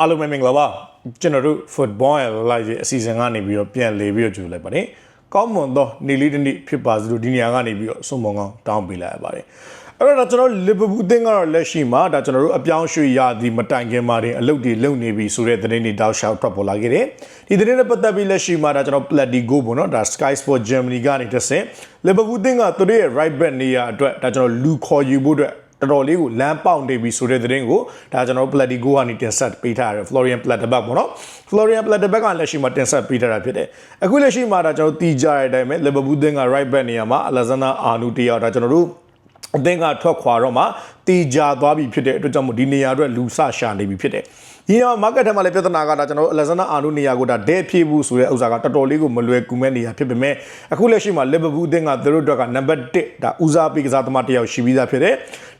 အားလုံးပဲမင်္ဂလာပါကျွန်တော်တို့ football ရဲ့ live ရဲ့အစီအစဉ်ကနေပြီးတော့ပြန်လေပြီးတော့ကြိုလိုက်ပါတယ်ကောင်းမွန်သောနေ့လေးတစ်နေ့ဖြစ်ပါစေလို့ဒီနေရာကနေပြီးတော့ဆုမွန်ကောင်းတောင်းပေးလိုက်ရပါတယ်အဲ့တော့ကျွန်တော်လီဗာပူးအသင်းကတော့လက်ရှိမှာဒါကျွန်တော်တို့အပြောင်းရွှေ့ရသည်မတိုင်ခင်မှာတင်အလုပ်တွေလုပ်နေပြီဆိုတဲ့သတင်းတွေတောက်လျှောက်ထွက်ပေါ်လာခဲ့တယ်ဒီသတင်းနဲ့ပတ်သက်ပြီးလက်ရှိမှာဒါကျွန်တော် Platigo ပေါ့နော်ဒါ Sky Sport Germany ကနေတစ်ဆင့်လီဗာပူးအသင်းကသူတို့ရဲ့ right back နေရာအတွက်ဒါကျွန်တော်လူခေါ်ယူဖို့အတွက် တော်တော်လေးကိုလမ်းပေါက်နေပြီဆိုတဲ့သတင်းကိုဒါကျွန်တော်တို့ Platigo ကနေတင်ဆက်ပေးထားရတယ် Florian Pletterberg ပေါ့နော် Florian Pletterberg ကလက်ရှိမှာတင်ဆက်ပေးထားတာဖြစ်တယ်အခုလက်ရှိမှာဒါကျွန်တော်တီးကြတဲ့အတိုင်းပဲ Liverpool သင်းက right back နေရာမှာ Alexander Arnold တယောက်ဒါကျွန်တော်တို့အသင်းကထွက်ခွာတော့မှတီးကြသွားပြီဖြစ်တဲ့အတွက်ကြောင့်မို့ဒီနေရာအတွက်လူဆရှာနေပြီဖြစ်တယ်ဒီတော့ market ထဲမှာလည်းပြဿနာကဒါကျွန်တော်တို့ Alexander Arnold နေရာကိုဒါဒဲဖြည့်ဘူးဆိုတဲ့ဥစ္စာကတော်တော်လေးကိုမလွယ်ကူမဲ့နေရာဖြစ်ပေမဲ့အခုလက်ရှိမှာ Liverpool အသင်းကသူတို့အတွက်က number 1ဒါဦးစားပေးကစားသမားတစ်ယောက်ရှိပြီးသားဖြစ်တယ်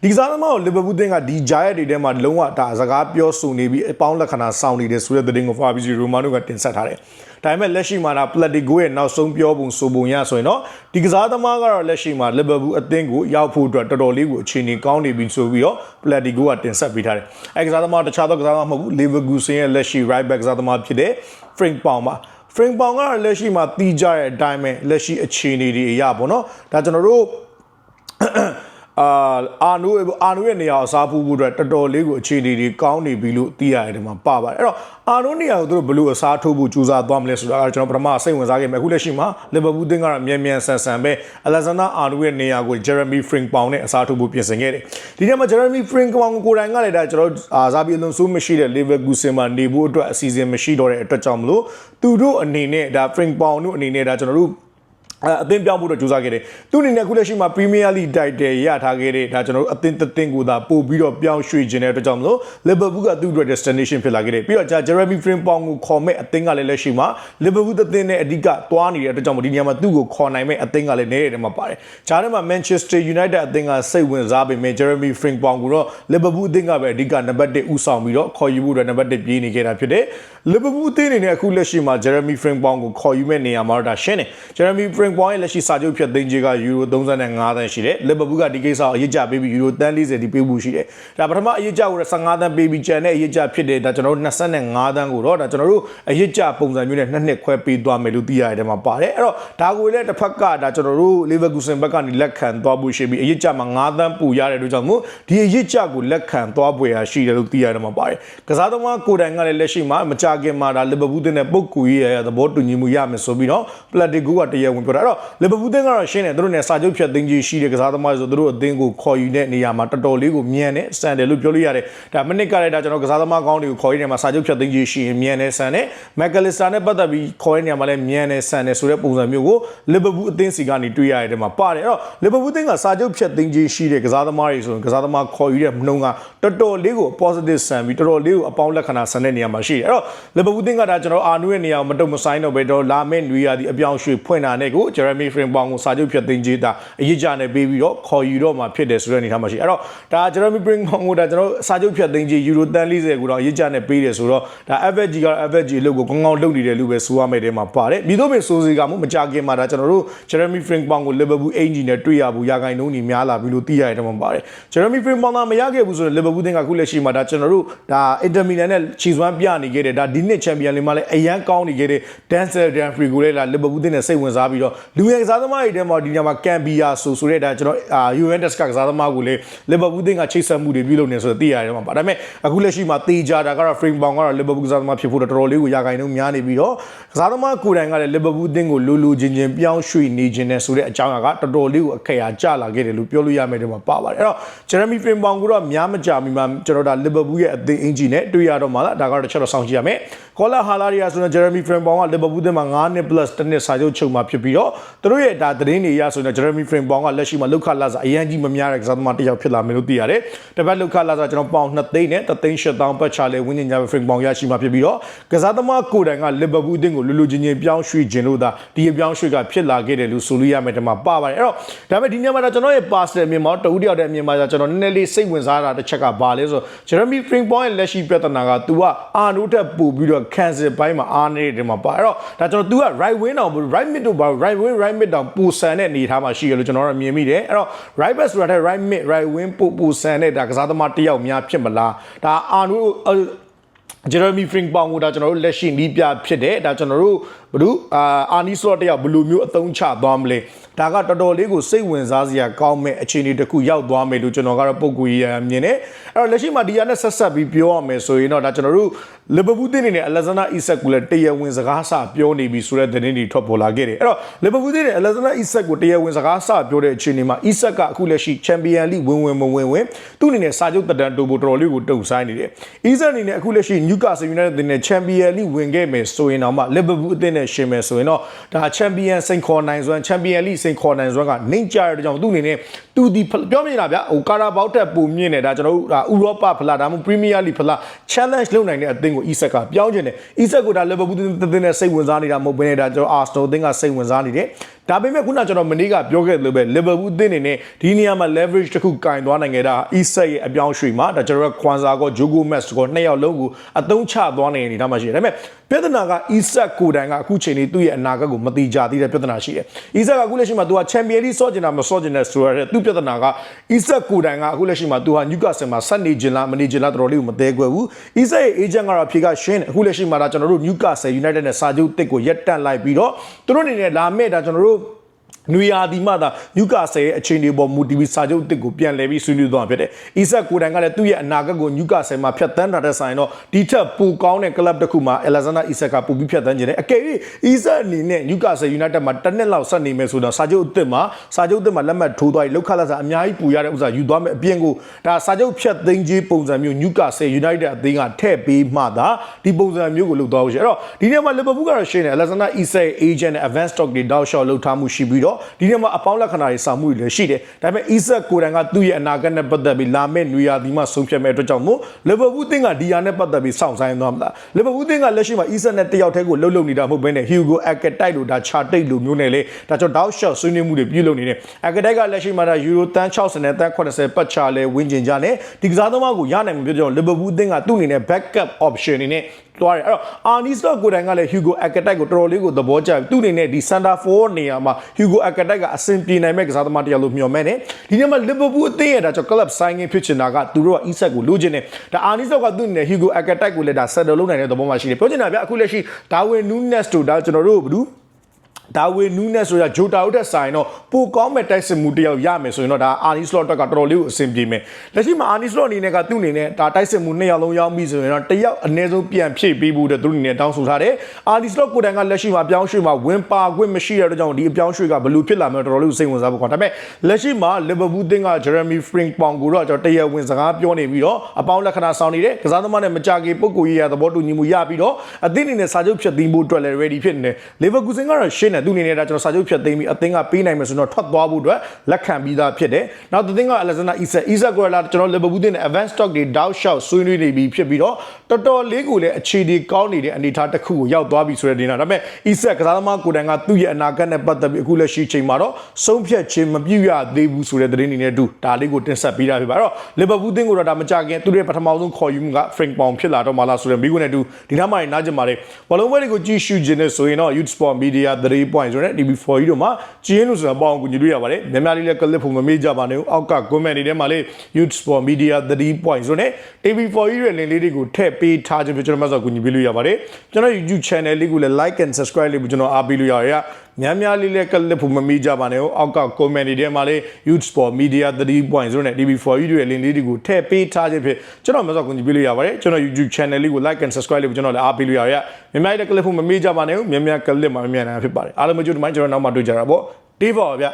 ဒီကစားသမားကို Liverpool အသင်းကဒီ giant တွေထဲမှာလုံးဝဒါစကားပြောဆိုနေပြီးအပေါင်းလက္ခဏာဆောင်နေတယ်ဆိုတဲ့သတင်းကို Fabrizio Romano ကတင်ဆက်ထားတယ်ဒါပေမဲ့လက်ရှိမှာဒါ Platigo ရဲ့နောက်ဆုံးပြောပုံဆိုပုံရဆိုရင်တော့ဒီကစားသမားကတော့လက်ရှိမှာ Liverpool အသင်းကိုရောက်ဖို့အတွက်တော်တော်လေးကိုအခြေအနေကောင်းနေပြီဆိုပြီးတော့ Platigo ကတင်ဆက်ပေးထားတယ်အဲကစားသမားတခြားသောကစားသမားမဟုတ်ဘူး Leverkusen ရဲ့လက်ရှိ right back ကစားသမားဖြစ်တဲ့ Frank Pong ပါ Frank Pong ကလက်ရှိမှာတီးကြတဲ့အတိုင်းပဲလက်ရှိအခြေအနေတွေအရပေါ့နော်ဒါကျွန်တော်တို့ အာအာနိုအာနိုရဲ့နေရာကိုစားဖို့အတွက်တော်တော်လေးကိုအခြေအနေတွေကောင်းနေပြီလို့သိရတယ်ဒီမှာပါပါတယ်အဲ့တော့အာနိုနေရာကိုသူတို့ဘယ်လိုအစားထိုးဖို့ကြိုးစားသွားမလဲဆိုတာကကျွန်တော်ပထမစိတ်ဝင်စားခဲ့မယ်အခုလက်ရှိမှာလီဗာပူးတင်းကတော့မြန်မြန်ဆန်ဆန်ပဲအလက်ဇန်ဒါအာနိုရဲ့နေရာကိုဂျယ်ရမီဖရင်ပေါင်နဲ့အစားထိုးဖို့ပြင်ဆင်ခဲ့တယ်ဒီနေ့မှာဂျယ်ရမီဖရင်ပေါင်ကိုကိုယ်တိုင်ကလည်းဒါကျွန်တော်အာဇာဘီအလွန်ဆိုးမရှိတဲ့လီဗာပူးစင်မှာနေဖို့အတွက်အစီအစဉ်မရှိတော့တဲ့အတွက်ကြောင့်မလို့သူတို့အနေနဲ့ဒါဖရင်ပေါင်တို့အနေနဲ့ဒါကျွန်တော်တို့ အဲအသင်းပြောင်းဖို့တော့ကြိုးစားခဲ့တယ်သူအနေနဲ့အခုလက်ရှိမှာ Premier League title ရထားခဲ့တဲ့ဒါကျွန်တော်တို့အသင်းတသင်းကိုသာပို့ပြီးတော့ပြောင်းရွှေ့ခြင်းတဲ့အတွက်ကြောင့်မလို့ Liverpool ကသူ့အတွက် destination ဖြစ်လာခဲ့တယ်ပြီးတော့ဂျာ Jeremy Frimpong ကိုခေါ်မဲ့အသင်းကလည်းလက်ရှိမှာ Liverpool တသင်းနဲ့အဓိကသွားနေတဲ့အတွက်ကြောင့်မလို့ဒီနေရာမှာသူ့ကိုခေါ်နိုင်မဲ့အသင်းကလည်းနေတဲ့ထဲမှာပါတယ်ဂျာထဲမှာ Manchester United အသင်းကစိတ်ဝင်စားပေမဲ့ Jeremy Frimpong ကိုတော့ Liverpool အသင်းကပဲအဓိကနံပါတ်1ဦးဆောင်ပြီးတော့ခေါ်ယူဖို့အတွက်နံပါတ်1ပြေးနေခဲ့တာဖြစ်တယ် Liverpool အသင်းအနေနဲ့အခုလက်ရှိမှာ Jeremy Frimpong ကိုခေါ်ယူမဲ့နေရာမှာတော့ဒါရှင်းတယ် Jeremy Frimpong ရဲ့လက်ရှိစာချုပ်ဖြတ်သိမ်းခြင်းကယူရို35သန်းရှိတယ်လီဗာပူးကဒီကိစ္စကိုအရေးကြပေးပြီးယူရို30တိပေးဖို့ရှိတယ်ဒါပထမအရေးကြကို15သန်းပေးပြီးကျန်တဲ့အရေးကြဖြစ်တယ်ဒါကျွန်တော်တို့25သန်းကိုတော့ဒါကျွန်တော်တို့အရေးကြပုံစံမျိုးနဲ့နှစ်နှစ်ခွဲပေးသွားမယ်လို့သိရတယ်မှာပါတယ်အဲ့တော့ဒါကိုလည်းတစ်ဖက်ကဒါကျွန်တော်တို့လီဗာပူးစင်ဘက်ကနေလက်ခံသွားဖို့ရှိပြီးအရေးကြမှာ9သန်းပူရတဲ့အတွက်ကြောင့်မို့ဒီအရေးကြကိုလက်ခံသွားပွေရရှိတယ်လို့သိရတယ်မှာပါတယ်ကစားသမားကိုတိုင်ကလည်းလက်ရှိမှာမကြခင်မှာဒါလီဗာပူးတဲ့ပုတ်ကူရဲ့သဘောတူညီမှုရမယ်ဆိုပြီးတော့ပလက်တီဂိုကတရားဝင်ပြောတာအဲ့တော့လီဗာပူးတဲ့ကတော့ရှင်းတယ်သူတို့ ਨੇ စာချုပ်ဖြတ်သိမ်းကြီးရှိတဲ့ကစားသမားဆိုသူတို့အသင်းကိုခေါ်ယူတဲ့နေရာမှာတော်တော်လေးကိုမြန်တယ်စံတယ်လို့ပြောလို့ရတယ်ဒါမနစ်ကလည်းဒါကျွန်တော်ကစားသမားကောင်းတွေကိုခေါ်ရတဲ့နေရာမှာစာချုပ်ဖြတ်သိမ်းကြီးရှိရင်မြန်တယ်စံတယ်မက်ကလစ်စတာနဲ့ပတ်သက်ပြီးခေါ်ရတဲ့နေရာမှာလည်းမြန်တယ်စံတယ်ဆိုတဲ့ပုံစံမျိုးကိုလီဗာပူးအသင်းစီကနေတွေ့ရတဲ့နေရာမှာပါတယ်အဲ့တော့လီဗာပူးအသင်းကစာချုပ်ဖြတ်သိမ်းကြီးရှိတဲ့ကစားသမားတွေဆိုရင်ကစားသမားခေါ်ယူတဲ့နှုံးကတော်တော်လေးကို positive ဆန်ပြီးတော်တော်လေးကိုအပေါင်းလက္ခဏာဆန်တဲ့နေရာမှာရှိတယ်အဲ့တော့လီဗာပူးအသင်းကဒါကျွန်တော်အာနုရဲ့နေရာကိုမတုံမဆိုင်တော့ပဲတော့လာမယ့်နွေရာသီအပြောင်းရွှေ့ဖွင့်တာနဲ့ကို Jeremy Frimpong ကိုစာချုပ်ဖြတ်သိမ်းကြီးတာအရေးကြနဲ့ပေးပြီးတော့ခေါ်ယူတော့မှာဖြစ်တယ်ဆိုတဲ့အနေအထားမှာရှိအဲ့တော့ဒါ Jeremy Brinkman ကိုဒါကျွန်တော်စာချုပ်ဖြတ်သိမ်းကြီးယူရိုတန်40ကိုတော့အရေးကြနဲ့ပေးတယ်ဆိုတော့ဒါ FFG က FFG အလုပ်ကိုကောင်းကောင်းလုပ်နေတယ်လို့ပဲဆိုရမယ့်တဲမှာပါတယ်ပြီးတော့ပင်ဆိုစီကမှမကြခင်မှာဒါကျွန်တော်တို့ Jeremy Brinkman ကို Liverpool အင်ဂျီနဲ့တွေ့ရဘူးရာဂိုင်နှုန်းကြီးများလာပြီလို့သိရတဲ့တဲမှာပါတယ် Jeremy Brinkman ကမရခဲ့ဘူးဆိုတော့ Liverpool တင်ကခုလက်ရှိမှာဒါကျွန်တော်တို့ဒါ Inter Milan နဲ့ချီစွမ်းပြနေခဲ့တယ်ဒါဒီနှစ် Champion League မှာလည်းအရန်ကောင်းနေခဲ့တဲ့ Denzel Dumfries ကိုလည်းလာ Liverpool တင်နဲ့စိတ်ဝင်စားပြီးတော့လူငယ်ကစားသမားတွေထဲမှာဒီညမှာ Cambia ဆိုဆိုတဲ့ဒါကျွန်တော်အာ Juventus ကကစားသမားကိုလေလီဗာပူးသင်းကချိတ်ဆက်မှုတွေပြုလုပ်နေဆိုတော့သိရတယ်မှာပါဒါပေမဲ့အခုလက်ရှိမှာတေချာတာကတော့ frame bound ကတော့လီဗာပူးကစားသမားဖြစ်ဖို့တော်တော်လေးကိုရာဂိုင်နှုန်းများနေပြီးတော့ကစားသမားကိုယ်တိုင်ကလည်းလီဗာပူးသင်းကိုလိုလိုချင်းချင်းပြောင်းရွှေ့နေခြင်းနဲ့ဆိုတဲ့အကြောင်းအရာကတော်တော်လေးကိုအခက်အကျလာခဲ့တယ်လို့ပြောလို့ရမယ်ဒီမှာပါပါတယ်အဲ့တော့ Jeremy frame bound ကတော့များမကြမီမှာကျွန်တော်ဒါလီဗာပူးရဲ့အသင်းအင်ဂျီနဲ့တွေ့ရတော့မှာလားဒါကတော့တစ်ချက်တော့စောင့်ကြည့်ရမယ် ကောလာဟာလာရီယာဆိုတော့ Jeremy frame bound ကလီဗာပူးသင်းမှာ9နှစ် plus တစ်နှစ်စာချုပ်ချုပ်မှာဖြစ်ပြီးတော့သူတို့ရဲ့ဒါသတင်းတွေရဆိုတော့ Jeremy frame bound ကလက်ရှိမှာလောက်ခလာစာအရန်ကြီးမများတဲ့ကစားသမားတစ်ယောက်ဖြစ်လာမယ်လို့သိရတယ်။တပတ်လောက်ခလာစာကျွန်တော်ပေါင်2သိန်းနဲ့3သိန်း8000ပတ်ချလေဝင်းကျင်ကြပဲ frame ပေါင်ရရှိမှာဖြစ်ပြီးတော့ကစားသမားကိုယ်တိုင်ကလီဗာပူးအသင်းကိုလူလူချင်းချင်းပြောင်းရွှေ့ခြင်းလို့သာဒီအပြောင်းရွှေ့ကဖြစ်လာခဲ့တယ်လို့ဆိုလို့ရမယ်ဒီမှာပါပါတယ်။အဲ့တော့ဒါပေမဲ့ဒီညမှာတော့ကျွန်တော်ရဲ့ personal မြင်မှာတဦးတယောက်တည်းမြင်မှာကျွန်တော်နည်းနည်းလေးစိတ်ဝင်စားတာတစ်ချက်ကဘာလဲဆိုတော့ Jeremy Frimpong ရဲ့လက်ရှိပြဿနာက तू ကအာနိုးတက်ပို့ပြီးတော့ cancel ဘိုင်းမှာအားနေတယ်မှာပါအဲ့တော့ဒါကျွန်တော် तू က right wing တောင် right mid တို့ဘာ right wing right mid တောင်ပူဆန်တဲ့အနေထားမှာရှိရလို့ကျွန်တော်တို့မြင်မိတယ်အဲ့တော့ right back ဆိုတာတဲ့ right mid right wing ပူပူဆန်တဲ့ဒါကစားသမားတစ်ယောက်များဖြစ်မလားဒါအာနိုးဂျယ်ရမီဖရင်ပေါင်ကိုဒါကျွန်တော်တို့လက်ရှိနီးပြဖြစ်တယ်ဒါကျွန်တော်တို့ဘလူအာအာနီစလော့တယောက်ဘလူမျိုးအသုံးချသွားမလဲ ဒါကတော်တော်လေးကိုစိတ်ဝင်စားစရာကောင်းမဲ့အခြေအနေတစ်ခုရောက်သွားမယ်လို့ကျွန်တော်ကတော့ပုံကူရမြင်တယ်အဲ့တော့လက်ရှိမှာဒီရနဲ့ဆက်ဆက်ပြီးပြောရမယ်ဆိုရင်တော့ဒါကျွန်တော်တို့လီဗာပူးတင်းနေနဲ့အလက်ဇန်နာအီဆက်ကိုလည်းတရားဝင်စကားစပြောနေပြီဆိုတဲ့သတင်းတွေထွက်ပေါ်လာခဲ့တယ်အဲ့တော့လီဗာပူးတင်းနဲ့အလက်ဇန်နာအီဆက်ကိုတရားဝင်စကားစပြောတဲ့အခြေအနေမှာအီဆက်ကအခုလက်ရှိချန်ပီယံလိဝင်ဝင်မဝင်ဝင်သူ့အနေနဲ့စာချုပ်တက်တန်တိုးဖို့တော်တော်လေးကိုတုံဆိုင်နေတယ်အီဆက်အနေနဲ့အခုလက်ရှိနျူကာဆယ်ယူနိုက်တက်နဲ့ချန်ပီယံလိဝင်ခဲ့မယ်ဆိုရင်တော့မှလီဗာပူးအသင်းနဲ့ရှင်မယ်ဆိုရင်တော့ဒါချန်ပီယံစိန်ခေါ်နိုင်စွမ်းချန်ပီယံလိစိန်ခေါ်နိုင်စွမ်းကနှိမ့်ကြတဲ့ကြောင့်သူ့အနေနဲ့သူဒီပြောမြင်တာဗျဟိုကာရာဘောက်တက်ပုံမြင့်နေတာကျွန်တော်တို့ဒါဥရောပဖလားဒါမှမဟုတ်ပရီးမီးယားလိဖလား challenge လုပ်နိုင်တဲ့အသင်းကိုအီဆက်ကပြောင်းကျင်တယ်အီဆက်ကိုဒါလီဗာပူးအသင်းနဲ့စိတ်ဝင်စားနေတာမဟုတ်ဘဲနဲ့ဒါကျွန်တော်အာစနယ်အသင်းကစိတ်ဝင်စားနေတယ်ဒါပေမဲ့ခုနကျွန်တော်မနေ့ကပြောခဲ့သလိုပဲလီဗာပူးအသင်းအနေနဲ့ဒီနေရာမှာ leverage တစ်ခုကင်သွားနိုင်ခဲ့တာအီဆက်ရဲ့အပြောင်းရွှေ့မှာဒါကျွန်တော်ခွန်စာကောဂျိုဂိုမက်စ်ကောနှစ်ယောက်လုံးကိုအသုံးချသွားနိုင်နေတာမှရှိတယ်ဒါပေမဲ့ပြဿနာကအီဆက်ကိုတိုင်ကအခုချိန်လေးသူ့ရဲ့အနာဂတ်ကိုမတိကြသေးတဲ့ပြဿနာရှိတယ်အီဆက်ကအခုလက်ရှိမှာသူကချန်ပီယံလိဆော့ကျင်တာမဆော့ကျင်တဲ့ဆိုရတဲ့သူ့ပြဿနာကအီဆက်ကိုတိုင်ကအခုလက်ရှိမှာသူဟာနျူကာဆယ်မှာဆက်နေခြင်းလားမနေခြင်းလားတော်တော်လေးကိုမသေးခွဲဘူးအီဆက်ရဲ့ agent ကတော့ဖြေကရှင်းတယ်အခုလက်ရှိမှာဒါကျွန်တော်တို့နျူကာဆယ် United နဲ့စာချုပ်တစ်ကိုရက်တန့်လိုက်ပြီးတော့သူတို့အနေနဲ့လာမဲ့ဒါကျွန်တော်တို့ နွေရာသီမှသာနျူကာဆယ်ရဲ့အခြေအနေပေါ်မူတည်ပြီးစာချုပ်အသစ်ကိုပြန်လည်ပြီးဆွေးနွေးသွားမှာဖြစ်တယ်။အီဆက်ကိုတိုင်ကလည်းသူ့ရဲ့အနာဂတ်ကိုနျူကာဆယ်မှာဖြတ်သန်းတာတဲ့ဆိုင်တော့ဒီထက်ပိုကောင်းတဲ့ကလပ်တစ်ခုမှာအလက်ဇန်နာအီဆက်ကပိုပြီးဖြတ်သန်းခြင်းတယ်။အကယ်၍အီဆက်အနေနဲ့နျူကာဆယ်ယူနိုက်တက်မှာတစ်နှစ်လောက်ဆက်နေမယ်ဆိုတော့စာချုပ်အသစ်မှာစာချုပ်အသစ်မှာလက်မှတ်ထိုးသွားပြီးလောက်ခလာစားအများကြီးပူရတဲ့ဥစ္စာယူသွားမယ်အပြင်ကိုဒါစာချုပ်ဖြတ်သိမ်းခြင်းပုံစံမျိုးနျူကာဆယ်ယူနိုက်တက်အသင်းကထည့်ပေးမှသာဒီပုံစံမျိုးကိုလုပ်သွားဖို့ရှိတယ်။အဲ့တော့ဒီနေရာမှာလီဗာပူးကတော့ရှင်းတယ်အလက်ဇန်နာအီဆက် agent နဲ့ advance stock တွေတောက်လျှောက်လုပ်ထားမှုရှိပြီးတော့ဒီနေရာမှာအပေါင်းလက္ခဏာတွေစာမှုတွေလည်းရှိတယ်ဒါပေမဲ့ Isaac ကိုယ်တိုင်ကသူ့ရဲ့အနာဂတ်နဲ့ပတ်သက်ပြီးလာမယ့်နွေရာသီမှာဆုံးဖြတ်မဲ့အတွက်ကြောင့်မို့လီဗာပူးတင်းကဒီယာနဲ့ပတ်သက်ပြီးစောင့်ဆိုင်သွားမှာလီဗာပူးတင်းကလက်ရှိမှာ Isaac နဲ့တယောက်တည်းကိုလှုပ်လှုပ်နေတာမဟုတ်ဘဲနဲ့ Hugo Archetype လို့ဒါ Chartate လို့မျိုးနဲ့လေဒါကြောင့်တောက်ရှော့ဆွေးနွေးမှုတွေပြုလုပ်နေတယ် Archetype ကလက်ရှိမှာဒါ Euro တန်း60နဲ့တန်း80ပတ်ချလဲဝင်းကျင်ကြနဲ့ဒီကစားသမားကိုရနိုင်မှုပြောကြောင့်လီဗာပူးတင်းကသူ့အနေနဲ့ backup option အနေနဲ့ သွားတယ်အဲ့တော့အာနီစတော့ကိုယ်တိုင်ကလည်း Hugo Archetype ကိုတော်တော်လေးကိုသဘောကျပြီသူ့အနေနဲ့ဒီ center forward နေရာမှာ Hugo Archetype ကအဆင်ပြေနိုင်မဲ့ကစားသမားတစ်ယောက်လို့မျှော်မှန်းတယ်ဒီနေ့မှာ Liverpool အသင်းရဲ့ဒါကြောင့် club signing ဖြစ်ချင်တာကသူတို့က Isak ကိုလိုချင်တယ်ဒါအာနီစတော့ကသူ့အနေနဲ့ Hugo Archetype ကိုလည်းဒါ settle လုပ်နိုင်တဲ့သဘောမှရှိတယ်ပြောချင်တာဗျအခုလက်ရှိ Darwin Nunes တို့ဒါကျွန်တော်တို့ဘာလို့ ဒါဝေနူးနဲ့ဆိုတာဂျိုတာဦးတဲ့ဆိုင်တော့ပိုကောင်းမဲ့တိုက်စစ်မှုတယောက်ရမယ်ဆိုရင်တော့ဒါအာနီစလော့တက်ကတော်တော်လေးကိုအဆင်ပြေမယ်လက်ရှိမှာအာနီစလော့အနေနဲ့ကသူ့အနေနဲ့ဒါတိုက်စစ်မှုနှစ်ယောက်လုံးရောက်ပြီဆိုရင်တော့တယောက်အနည်းဆုံးပြန်ဖြည့်ပေးဖို့တဲ့သူအနေနဲ့တောင်းဆိုထားတယ်အာနီစလော့ကိုတိုင်ကလက်ရှိမှာပြောင်းရွှေ့မှာဝင်ပါခွင့်မရှိတဲ့အတွက်ကြောင့်ဒီအပြောင်းရွှေ့ကဘယ်လိုဖြစ်လာမလဲတော်တော်လေးကိုစိတ်ဝင်စားဖို့ခေါ်ဒါပေမဲ့လက်ရှိမှာလီဗာပူးတင်းကဂျယ်ရမီဖရင်ပေါင်ကိုတော့ကျွန်တော်တရားဝင်စကားပြောနေပြီးတော့အပေါင်းလက္ခဏာဆောင်နေတဲ့ကစားသမားနဲ့မကြခင်ပုဂ္ဂိုလ်ရေးရသဘောတူညီမှုရပြီးတော့အသင်းအနေနဲ့စာချုပ်ဖြတ်သိမ်းဖို့အတွက်လည်း ready ဖြစ်နေတယ်လီဗာပူးစင်ကတော့ရှင်းတယ်သူအနေနဲ့ဒါကျွန်တော်စာချုပ်ဖြတ်သိမ်းပြီးအသင်းကပေးနိုင်မယ်ဆိုတော့ထွက်သွားဖို့အတွက်လက်ခံပြီးသားဖြစ်တယ်။နောက်သင်းကအလက်ဇန်နာအီဆက်အီဆက်ကိုလာကျွန်တော်လီဗာပူးတင်းနဲ့ advance stock တွေ down shot ဆွေးနွေးနေပြီးဖြစ်ပြီးတော့တော်တော်လေးကိုလည်းအခြေဒီကောင်းနေတဲ့အနေအထားတစ်ခုကိုရောက်သွားပြီဆိုတဲ့ဒေနာဒါပေမဲ့အီဆက်ကစားသမားကိုယ်တိုင်ကသူ့ရဲ့အနာဂတ်နဲ့ပတ်သက်ပြီးအခုလက်ရှိချိန်မှာတော့ဆုံးဖြတ်ခြင်းမပြုရသေးဘူးဆိုတဲ့သတင်းတွေနဲ့အတူဒါလေးကိုတင်ဆက်ပေးတာဖြစ်ပါတော့လီဗာပူးတင်းကိုတော့ဒါမကြခင်သူတို့ရဲ့ပထမဆုံးခေါ်ယူမှုက Frank Pound ဖြစ်လာတော့မှလားဆိုတဲ့မိကွန်းနဲ့အတူဒီနားမှာနားကြပါလေဘလုံးပွဲတွေကိုကြည့်ရှုခြင်းနဲ့ဆိုရင်တော့ Youth Sport Media 3 point ဆိုတဲ့ TV4 ကြီးတို့မှာကျင်းလို့ဆိုတာပေါအောင်ကူညီလို့ရပါတယ်များများလေးလည်း clip ဖို့မမေ့ကြပါနဲ့အောက်က comment တွေထဲမှာလေး Youth Sport Media 3 point ဆိုတဲ့ TV4 ကြီးရဲ့ link လေးတွေကိုထည့်ပေးထားခြင်းဖြစ်ကျွန်တော်မှဆိုကူညီပေးလို့ရပါတယ်ကျွန်တော် YouTube channel လေးကိုလည်း like and subscribe လေးကိုကျွန်တော်အားပေးလို့ရရ များများလေးလည်း clip ဖို့မမေ့ကြပါနဲ့အောက်က comment တွေထဲမှာလေး Youth Sport Media 3 point ဆိုတဲ့ TV4 ကြီးရဲ့ link လေးတွေကိုထည့်ပေးထားခြင်းဖြစ်ကျွန်တော်မှဆိုကူညီပေးလို့ရပါတယ်ကျွန်တော် YouTube channel လေးကို like and subscribe လေးကိုကျွန်တော်လည်းအားပေးလို့ရရများများလေး clip ဖို့မမေ့ကြပါနဲ့များများ clip မှာများများနိုင်ဖြစ်ပါတယ်အားလုံးမကြိုးတမိုင်းကျွန်တော်နောက်မှတွေ့ကြတာပေါ့တေးပါဗျ